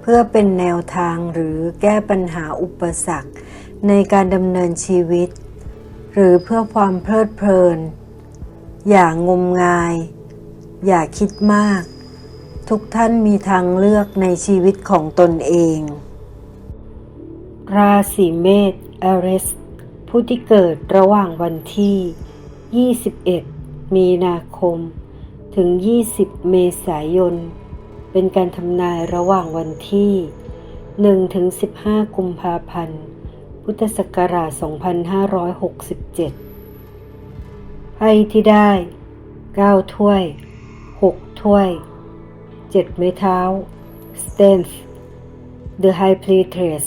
เพื่อเป็นแนวทางหรือแก้ปัญหาอุปสรรค ในการดำเนินชีวิต หรือเพื่อความเพลิดเพลิน อย่างงมงาย อย่าคิดมาก ทุกท่านมีทางเลือกในชีวิตของตนเอง ราศีเมษเอเรสผู้ที่เกิดระหว่างวันที่ 21 มีนาคม ถึง 20 เมษายน เป็นการทำนายระหว่างวันที่ 1 ถึง 15 กุมภาพันธ์ พุทธศักราช 2567 ไพ่ที่ได้ 9 ถ้วย 6 ถ้วย 7 ไม้เท้า Strength The High Priestess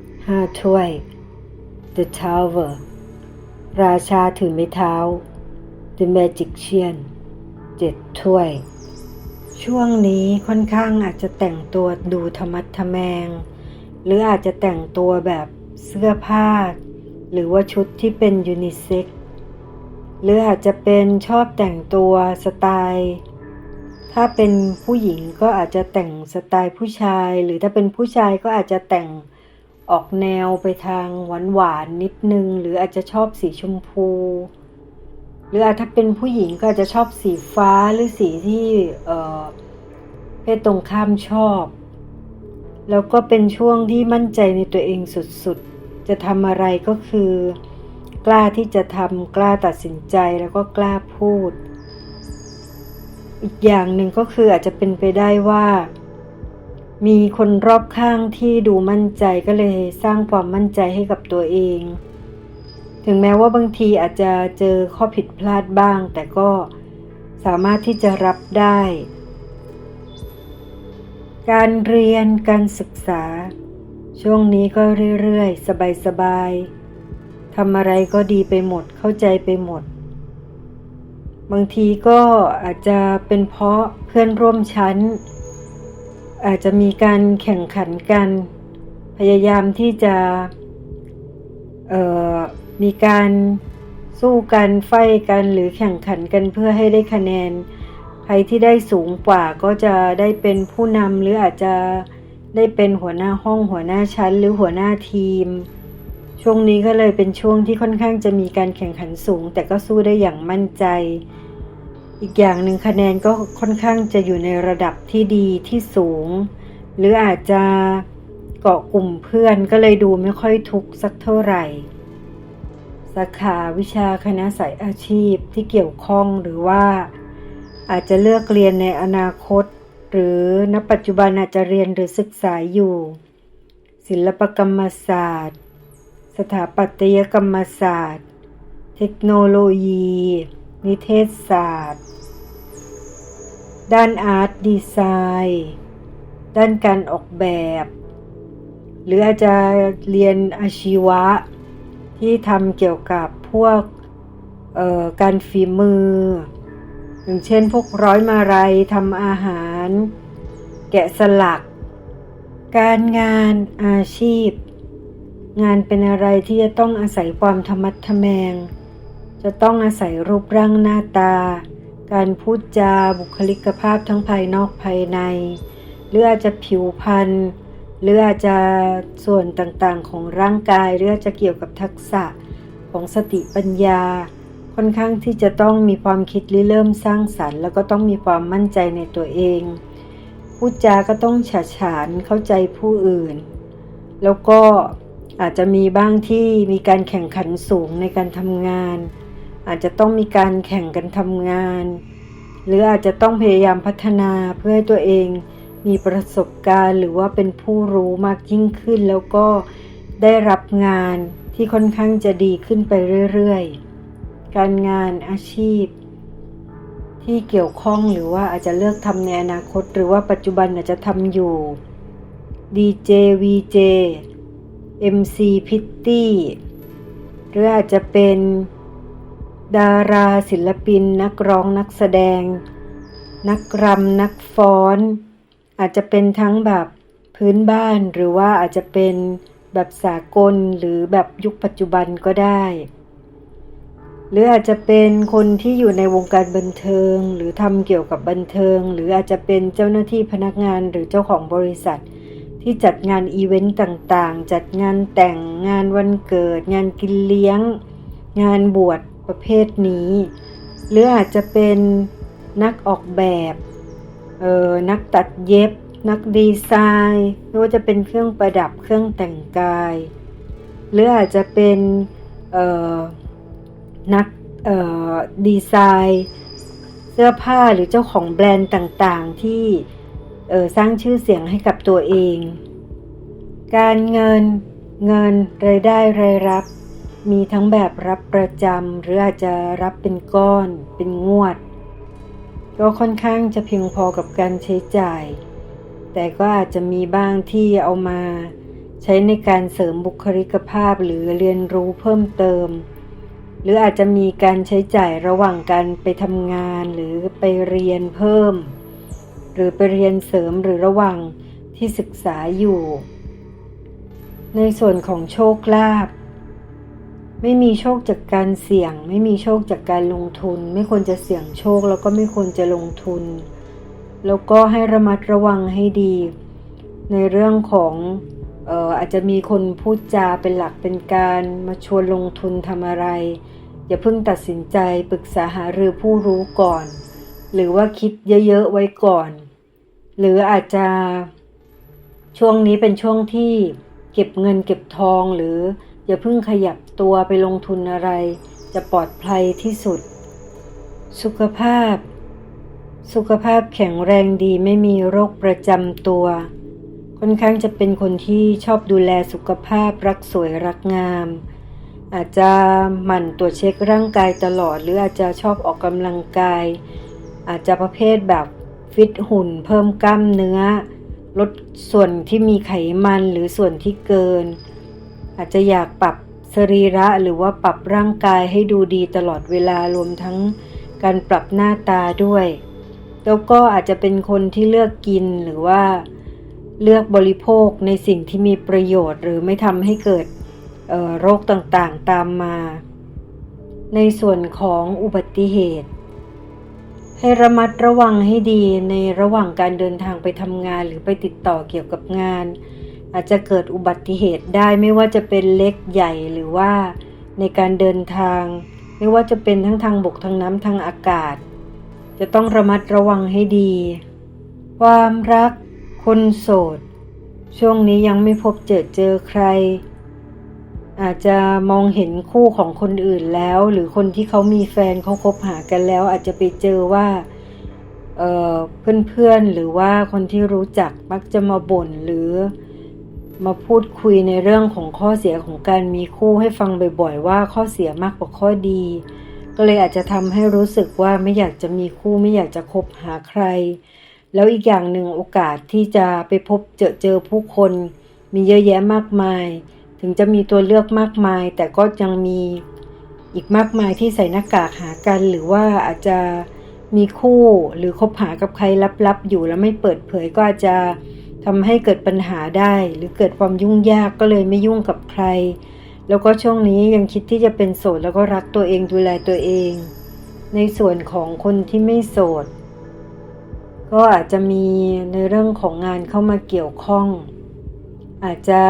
5 ถ้วย The Tower ราชาถือไม้เท้า The Magician 7 ถ้วย ช่วงนี้ค่อนข้างอาจจะแต่งตัวดูธรรมัดทะแมง หรืออาจจะแต่งตัวแบบเสื้อผ้า หรือว่าชุดที่เป็นยูนิเซ็กซ์หรืออาจจะเป็นชอบแต่งตัวสไตล์ ถ้าเป็นผู้หญิงก็อาจจะแต่งสไตล์ผู้ชาย หรือถ้าเป็นผู้ชายก็อาจจะแต่งออกแนวไปทางหวานหวานนิดนึง หรืออาจจะชอบสีชมพู หรืออาจถ้าเป็นผู้หญิงก็อาจจะชอบสีฟ้าหรือสีที่เอ่อเพศตรงข้ามชอบ แล้วก็เป็นช่วงที่มั่นใจในตัวเองสุดๆ จะทำอะไรก็คือกล้าที่จะทำกล้าตัดสินใจแล้วก็กล้าพูด อีกอย่างหนึ่งก็คืออาจจะเป็นไปได้ว่า มีคนรอบข้างที่ดูมั่นใจก็เลยสร้างความมั่นใจให้กับตัวเอง ถึงแม้ว่าบางทีอาจจะเจอข้อผิดพลาดบ้าง แต่ก็สามารถที่จะรับได้ การเรียนการศึกษา ช่วงนี้ก็เรื่อยๆ สบายๆทำอะไรก็ดีไปหมดเข้าใจไปหมด บางทีก็อาจจะเป็นเพราะเพื่อนร่วมชั้น อาจจะมีการแข่งขันกัน พยายามที่จะ เอ่อ มีการสู้กันไฟกันหรือแข่งขันกันเพื่อให้ได้คะแนน ใครที่ได้สูงกว่าก็จะได้เป็นผู้นำหรืออาจจะได้เป็นหัวหน้าห้องหัวหน้าชั้น หรือหัวหน้าทีม ช่วงนี้ก็เลยเป็นช่วงที่ค่อนข้างจะมีการแข่งขันสูง แต่ก็สู้ได้อย่างมั่นใจ อีกอย่างหนึ่งคะแนนก็ค่อนข้างจะอยู่ในระดับที่ดีที่สูง หรืออาจจะเกาะกลุ่มเพื่อนก็เลยดูไม่ค่อยทุกข์สักเท่าไหร่ สาขาวิชาคณะสายอาชีพที่เกี่ยวข้องหรือว่า อาจจะเลือกเรียนในอนาคต หรือณปัจจุบันอาจจะเรียนหรือศึกษาอยู่ ศิลปกรรมศาสตร์ สถาปัตยกรรมศาสตร์ เทคโนโลยี นิเทศศาสตร์ ด้านอาร์ตดีไซน์ด้านการออกแบบ หรืออาจจะเรียนอาชีวะ ที่ทำเกี่ยวกับพวกการฝีมือ อย่างเช่นพวกร้อยมาลัยทำอาหาร แกะสลัก การงานอาชีพ งานเป็นอะไรที่จะต้องอาศัยความธรรมัดทะแมง จะต้องอาศัยรูปร่างหน้าตา การพูดจาบุคลิกภาพทั้งภายนอกภายใน หรืออาจจะผิวพรรณ หรืออาจจะส่วนต่างๆของร่างกายหรืออาจจะเกี่ยวกับทักษะของสติปัญญา ค่อนข้างที่จะต้องมีความคิดริเริ่มสร้างสรรค์ แล้วก็ต้องมีความมั่นใจในตัวเองพูดจาก็ต้องฉาฉานเข้าใจผู้อื่น แล้วก็อาจจะมีบ้างที่มีการแข่งขันสูงในการทำงาน อาจจะต้องมีการแข่งกันทำงาน หรืออาจจะต้องพยายามพัฒนาเพื่อให้ตัวเอง มีประสบการณ์หรือว่าเป็นผู้รู้มากยิ่งขึ้น แล้วก็ได้รับงานที่ค่อนข้างจะดีขึ้นไปเรื่อยๆ การงานอาชีพ ที่เกี่ยวข้องหรือว่าอาจจะเลือกทำในอนาคต หรือว่าปัจจุบันอาจจะทำอยู่ดีเจวีเจเอ็มซีพิตตี้หรืออาจจะเป็นดาราศิลปิน นักร้องนักแสดง นักรำนักฟ้อน อาจจะเป็นทั้งแบบพื้นบ้านหรือว่าอาจจะเป็นแบบสากลหรือแบบยุคปัจจุบันก็ได้ หรืออาจจะเป็นคนที่อยู่ในวงการบันเทิง หรือทำเกี่ยวกับบันเทิง หรืออาจจะเป็นเจ้าหน้าที่พนักงานหรือเจ้าของบริษัท ที่จัดงานอีเวนต์ต่างๆ จัดงานแต่งงานวันเกิด งานกินเลี้ยง งานบวชประเภทนี้ หรืออาจจะเป็นนักออกแบบ เออนักตัดเย็บ นักดีไซน์ไม่ว่าจะเป็นเครื่องประดับเครื่องแต่งกาย หรืออาจจะเป็นเออนักเออดีไซน์เสื้อผ้าหรือเจ้าของแบรนด์ต่างๆที่เออสร้างชื่อเสียงให้กับตัวเอง การเงินเงินรายได้รายรับ มีทั้งแบบรับประจำหรืออาจจะรับเป็นก้อนเป็นงวด ก็ค่อนข้างจะเพียงพอกับการใช้จ่าย แต่ก็อาจจะมีบ้างที่เอามา ใช้ในการเสริมบุคลิกภาพหรือเรียนรู้เพิ่มเติม หรืออาจจะมีการใช้จ่ายระหว่างการไปทำงานหรือไปเรียนเพิ่ม หรือไปเรียนเสริมหรือระหว่างที่ศึกษาอยู่ ในส่วนของโชคลาภ ไม่มีโชคจากการเสี่ยง ไม่มีโชคจากการลงทุน ไม่ควรจะเสี่ยงโชคแล้วก็ไม่ควรจะลงทุน แล้วก็ให้ระมัดระวังให้ดี ในเรื่องของอออาจจะมีคนพูดจาเป็นหลักเป็นการมาชวนลงทุนทำอะไร อย่าเพิ่งตัดสินใจปรึกษาหารือผู้รู้ก่อน หรือว่าคิดเยอะๆไว้ก่อน หรืออาจจะช่วงนี้เป็นช่วงที่เก็บเงินเก็บทองหรือ อย่าเพิ่งขยับตัวไปลงทุนอะไร จะปลอดภัยที่สุด สุขภาพ สุขภาพแข็งแรงดีไม่มีโรคประจำตัว ค่อนข้างจะเป็นคนที่ชอบดูแลสุขภาพรักสวยรักงาม อาจจะหมั่นตรวจเช็คร่างกายตลอด หรืออาจจะชอบออกกำลังกาย อาจจะประเภทแบบฟิตหุ่น เพิ่มกล้ามเนื้อลดส่วนที่มีไขมันหรือส่วนที่เกิน อาจจะอยากปรับสรีระหรือว่าปรับร่างกายให้ดูดีตลอดเวลารวมทั้งการปรับหน้าตาด้วย แล้วก็อาจจะเป็นคนที่เลือกกินหรือว่าเลือกบริโภคในสิ่งที่มีประโยชน์ หรือไม่ทำให้เกิดโรคต่างๆตามมา ในส่วนของอุบัติเหตุ ให้ระมัดระวังให้ดีในระหว่างการเดินทางไปทำงานหรือไปติดต่อเกี่ยวกับงาน อาจจะเกิดอุบัติเหตุได้ไม่ว่าจะเป็นเล็กใหญ่หรือว่าในการเดินทาง ไม่ว่าจะเป็นทั้งทางบกทางน้ำทางอากาศ จะต้องระมัดระวังให้ดี ความรัก คนโสด ช่วงนี้ยังไม่พบเจอเจอใคร อาจจะมองเห็นคู่ของคนอื่นแล้ว หรือคนที่เขามีแฟนเขาคบหากันแล้ว อาจจะไปเจอว่าเเพื่อนๆหรือว่าคนที่รู้จักมักจะมาบ่นหรือ มาพูดคุยในเรื่องของข้อเสียของการมีคู่ให้ฟังบ่อยๆ ว่าข้อเสียมากกว่าข้อดี ก็เลยอาจจะทำให้รู้สึกว่าไม่อยากจะมีคู่ไม่อยากจะคบหาใคร แล้วอีกอย่างหนึ่งโอกาสที่จะไปพบเจอเจอผู้คน มีเยอะแยะมากมาย ถึงจะมีตัวเลือกมากมาย แต่ก็ยังมีอีกมากมายที่ใส่หน้ากากหากัน หรือว่าอาจจะมีคู่หรือคบหากับใครลับๆอยู่แล้วไม่เปิดเผยก็อาจจะ ทำให้เกิดปัญหาได้ หรือเกิดความยุ่งยากก็เลยไม่ยุ่งกับใคร แล้วก็ช่วงนี้ยังคิดที่จะเป็นโสดแล้วก็รักตัวเองดูแลตัวเอง ในส่วนของคนที่ไม่โสด ก็อาจจะมีในเรื่องของงานเข้ามาเกี่ยวข้อง อาจจะ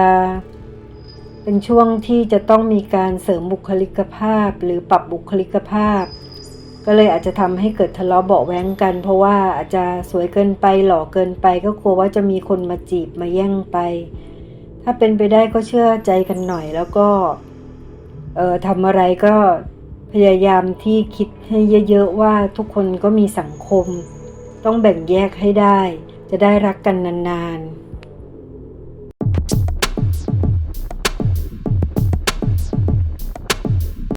เป็นช่วงที่จะต้องมีการเสริมบุคลิกภาพ หรือปรับบุคลิกภาพ ก็เลยอาจจะทำให้เกิดทะเลาะเบาแว้งกัน เพราะว่าอาจจะสวยเกินไปหล่อเกินไป ก็กลัวว่าจะมีคนมาจีบมาแย่งไป ถ้าเป็นไปได้ก็เชื่อใจกันหน่อยแล้วก็เอ่อทำอะไรก็พยายามที่คิดให้เยอะๆว่าทุกคนก็มีสังคม ต้องแบ่งแยกให้ได้ จะได้รักกันนานๆ